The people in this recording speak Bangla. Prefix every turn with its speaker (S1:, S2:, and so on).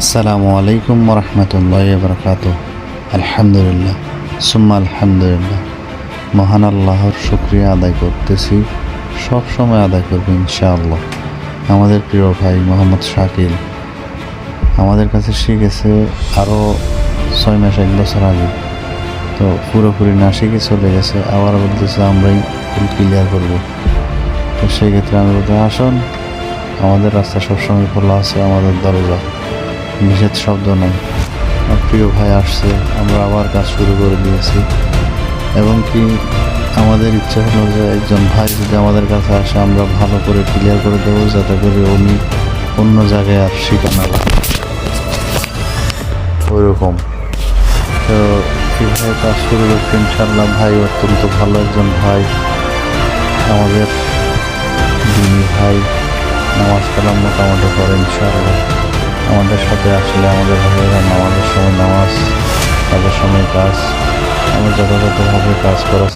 S1: আসসালামু আলাইকুম রহমতুল্লাহ বরকাত আলহামদুলিল্লাহ, সুম্মা আলহামদুলিল্লাহ। মহান আল্লাহর শুক্রিয়া আদায় করতেছি, সব সময় আদায় করব ইনশাআল্লাহ। আমাদের প্রিয় ভাই মোহাম্মদ শাকিল আমাদের কাছে শিখেছে আরও ছয় মাস, এক বছর আগে। তো পুরোপুরি না শিখে চলে গেছে, আবার বলতেছে আমরাই ফুল ক্লিয়ার করব। তো সেই ক্ষেত্রে আমি বলতে আসুন, আমাদের রাস্তা সবসময় খোলা আছে, আমাদের দরজা। নিষেধ শব্দ নাই। প্রিয় ভাই আসছে, আমরা আবার কাজ শুরু করে দিয়েছি। এবং কি আমাদের ইচ্ছা হলো যে একজন ভাই যদি আমাদের কাছে আসে, আমরা ভালো করে ক্লিয়ার করে দেবো, যাতে করে উনি অন্য জায়গায় আর শিখানা লাগে। ওইরকম। তো কীভাবে কাজ শুরু করছে ইনশাল্লাহ ভাই অত্যন্ত ভালো একজন ভাই। আমাদের দিনী ভাই। নামাজ কালাম মোটামুটি করে ইনশাআল্লাহ। আমাদের সাথে আসলে আমাদের ভাইয়েরা নামাজের সময় নামাজ তাদের সময় কাজ আমরা যথাযথভাবে কাজ করার